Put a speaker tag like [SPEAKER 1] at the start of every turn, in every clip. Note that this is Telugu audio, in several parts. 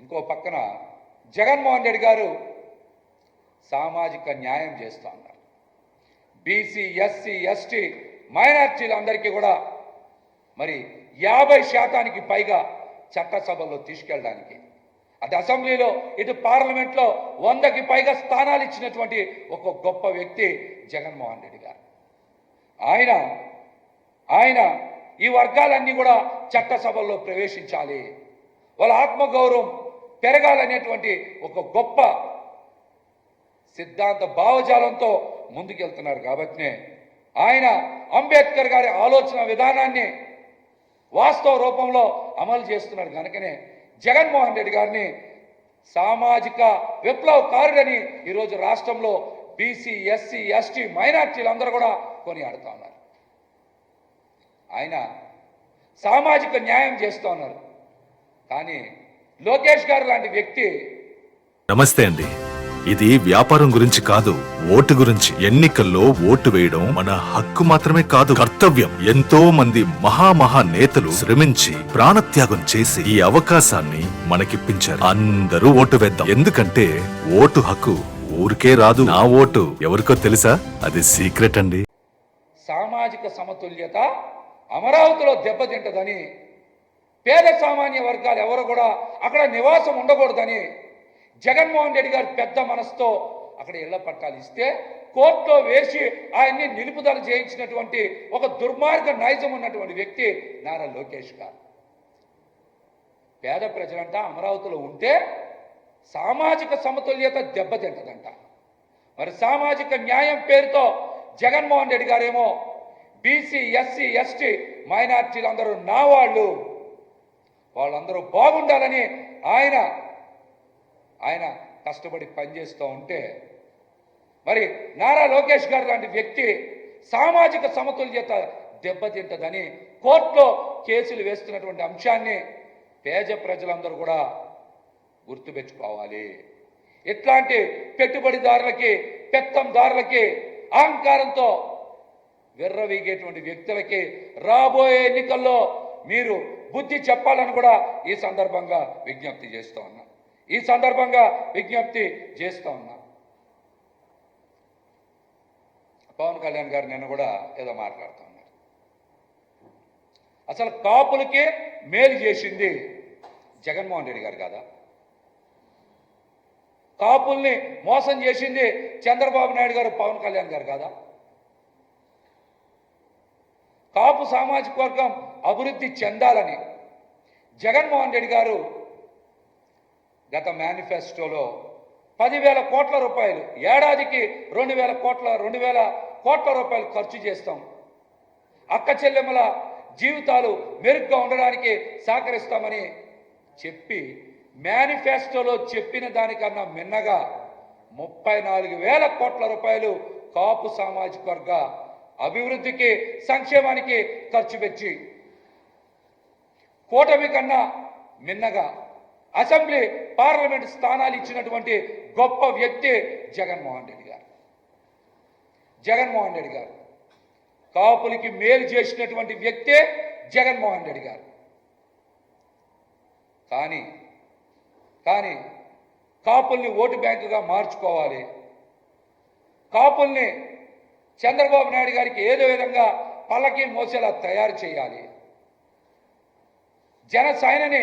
[SPEAKER 1] ఇంకో పక్కన జగన్మోహన్ రెడ్డి గారు సామాజిక న్యాయం చేస్తూ ఉన్నారు. బీసీ ఎస్సీ ఎస్టీ మైనార్టీలందరికీ కూడా మరి యాభై శాతానికి పైగా చట్టసభల్లో తీసుకెళ్ళడానికి అది అసెంబ్లీలో ఇటు పార్లమెంట్లో వందకి పైగా స్థానాలు ఇచ్చినటువంటి ఒక గొప్ప వ్యక్తి జగన్మోహన్ రెడ్డి గారు. ఆయన ఆయన ఈ వర్గాలన్నీ కూడా చట్టసభల్లో ప్రవేశించాలి. వాళ్ళ ఆత్మగౌరవం పెరగాలనేటువంటి ఒక గొప్ప సిద్ధాంత భావజాలంతో ముందుకెళ్తున్నారు కాబట్టినే ఆయన అంబేద్కర్ గారి ఆలోచన విధానాన్ని వాస్తవ రూపంలో అమలు చేస్తున్నారు. కనుకనే జగన్మోహన్ రెడ్డి గారిని సామాజిక విప్లవకారుడని ఈరోజు రాష్ట్రంలో బీసీ ఎస్సీ ఎస్టీ మైనార్టీలందరూ కూడా కొనియాడుతూ ఉన్నారు. ఆయన సామాజిక న్యాయం చేస్తూ ఉన్నారు. కానీ లోకేష్ గారు లాంటి వ్యక్తి
[SPEAKER 2] నమస్తే అండి. ఇది వ్యాపారం గురించి కాదు ఓటు గురించి. ఎన్నికల్లో ఓటు వేయడం మన హక్కు మాత్రమే కాదు. కర్తవ్యం. ఎంతో మంది మహామహా నేతలు శ్రమించి ప్రాణత్యాగం చేసి ఈ అవకాశాన్ని మనకిప్పించారు. అందరూ ఓటు వేద్దాం. ఎందుకంటే ఓటు హక్కు ఊరికే రాదు. నా ఓటు ఎవరికో తెలుసా? అది సీక్రెట్ అండి.
[SPEAKER 1] సామాజిక సమతుల్యత అమరావతిలో దెబ్బతింటదని పేద సామాన్య వర్గాలు ఎవరు కూడా అక్కడ నివాసం ఉండకూడదని జగన్మోహన్ రెడ్డి గారు పెద్ద మనసుతో అక్కడ ఇళ్ళ పట్టాలు ఇస్తే కోర్టులో వేసి ఆయన్ని నిలుపుదల చేయించినటువంటి ఒక దుర్మార్గ నైజం ఉన్నటువంటి వ్యక్తి నారా లోకేష్ గారు. పేద ప్రజలంట అమరావతిలో ఉంటే సామాజిక సమతుల్యత దెబ్బతింటదంట మరి సామాజిక న్యాయం పేరుతో జగన్మోహన్ రెడ్డి గారేమో బీసీ ఎస్సీ ఎస్టీ మైనార్టీలందరూ నా వాళ్ళు వాళ్ళందరూ బాగుండాలని ఆయన ఆయన కష్టపడి పనిచేస్తూ ఉంటే మరి నారా లోకేష్ గారు లాంటి వ్యక్తి సామాజిక సమతుల్యత దెబ్బతింటదని కోర్టులో కేసులు వేస్తున్నటువంటి అంశాన్ని పేద ప్రజలందరూ కూడా గుర్తుపెట్టుకోవాలి. ఇట్లాంటి పెట్టుబడిదారులకి పెత్తందారులకి అహంకారంతో విర్రవీగేటువంటి వ్యక్తులకి రాబోయే ఎన్నికల్లో మీరు బుద్ధి చెప్పాలని కూడా ఈ సందర్భంగా విజ్ఞప్తి చేస్తూ ఉన్నా. ఈ సందర్భంగా విజ్ఞప్తి చేస్తూ ఉన్నా. పవన్ కళ్యాణ్ గారు నిన్న కూడా ఏదో మాట్లాడుతూ ఉన్నారు. అసలు కాపులకి మేలు చేసింది జగన్మోహన్ రెడ్డి గారు కదా? కాపుల్ని మోసం చేసింది చంద్రబాబు నాయుడు గారు పవన్ కళ్యాణ్ గారు కదా? కాపు సామాజిక వర్గం అభివృద్ధి చెందాలని జగన్మోహన్ రెడ్డి గారు గత మేనిఫెస్టోలో పదివేల కోట్ల రూపాయలు ఏడాదికి రెండు వేల కోట్ల రెండు వేల కోట్ల రూపాయలు ఖర్చు చేస్తాం. అక్క చెల్లెమ్మల జీవితాలు మెరుగ్గా ఉండడానికి సహకరిస్తామని చెప్పి మేనిఫెస్టోలో చెప్పిన దానికన్నా మిన్నగా ముప్పై నాలుగు వేల కోట్ల రూపాయలు కాపు సామాజిక వర్గ అభివృద్ధికి సంక్షేమానికి ఖర్చు పెట్టి కూటమి కన్నా మిన్నగా అసెంబ్లీ పార్లమెంట్ స్థానాలు ఇచ్చినటువంటి గొప్ప వ్యక్తి జగన్మోహన్ రెడ్డి గారు. జగన్మోహన్ రెడ్డి గారు. కాపులకి మేలు చేసినటువంటి వ్యక్తే జగన్మోహన్ రెడ్డి గారు. కానీ కానీ కాపుల్ని ఓటు బ్యాంకుగా మార్చుకోవాలి. కాపుల్ని చంద్రబాబు నాయుడు గారికి ఏదో విధంగా పల్లకి మోసేలా తయారు చేయాలి. జనసేనని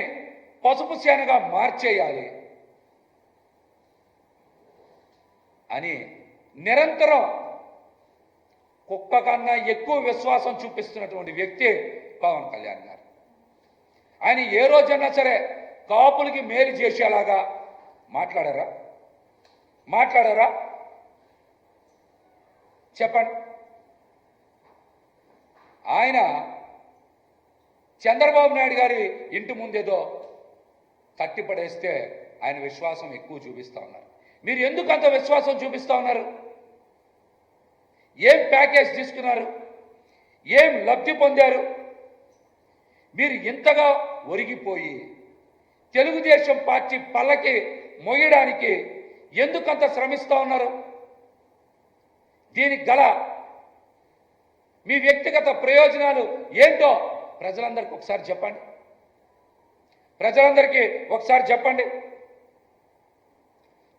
[SPEAKER 1] పసుపు సేనగా మార్చేయాలి అని నిరంతరం కుక్క కన్నా ఎక్కువ విశ్వాసం చూపిస్తున్నటువంటి వ్యక్తి పవన్ కళ్యాణ్ గారు. ఆయన ఏ రోజన్నా సరే కాపులకి మేలు చేసేలాగా మాట్లాడారా? మాట్లాడారా? చెప్పండి. ఆయన చంద్రబాబు నాయుడు గారి ఇంటి ముందేదో కట్టిపడేస్తే ఆయన విశ్వాసం ఎక్కువ చూపిస్తూ ఉన్నారు. మీరు ఎందుకు అంత విశ్వాసం చూపిస్తా ఉన్నారు? ఏం ప్యాకేజ్ తీసుకున్నారు? ఏం లబ్ధి పొందారు? మీరు ఇంతగా ఒరిగిపోయి తెలుగుదేశం పార్టీ పల్లకి మొయ్యడానికి ఎందుకంత శ్రమిస్తూ ఉన్నారు? దీనికి గల మీ వ్యక్తిగత ప్రయోజనాలు ఏంటో ప్రజలందరికీ ఒకసారి చెప్పండి. ప్రజలందరికీ ఒకసారి చెప్పండి.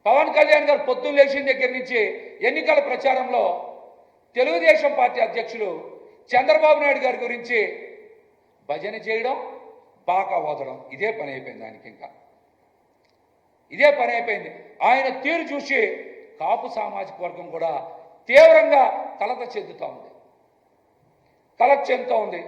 [SPEAKER 1] పవన్ కళ్యాణ్ గారు పొద్దున్న లేచిన దగ్గర నుంచి ఎన్నికల ప్రచారంలో తెలుగుదేశం పార్టీ అధ్యక్షులు చంద్రబాబు నాయుడు గారి గురించి భజన చేయడం బాకా ఓదడం ఇదే పని అయిపోయింది ఆయనకి ఇంకా. ఇదే పని అయిపోయింది. ఆయన తీరు చూసి కాపు సామాజిక వర్గం కూడా తీవ్రంగా కలత చెందుతూ ఉంది. కలత చెందుతూ ఉంది.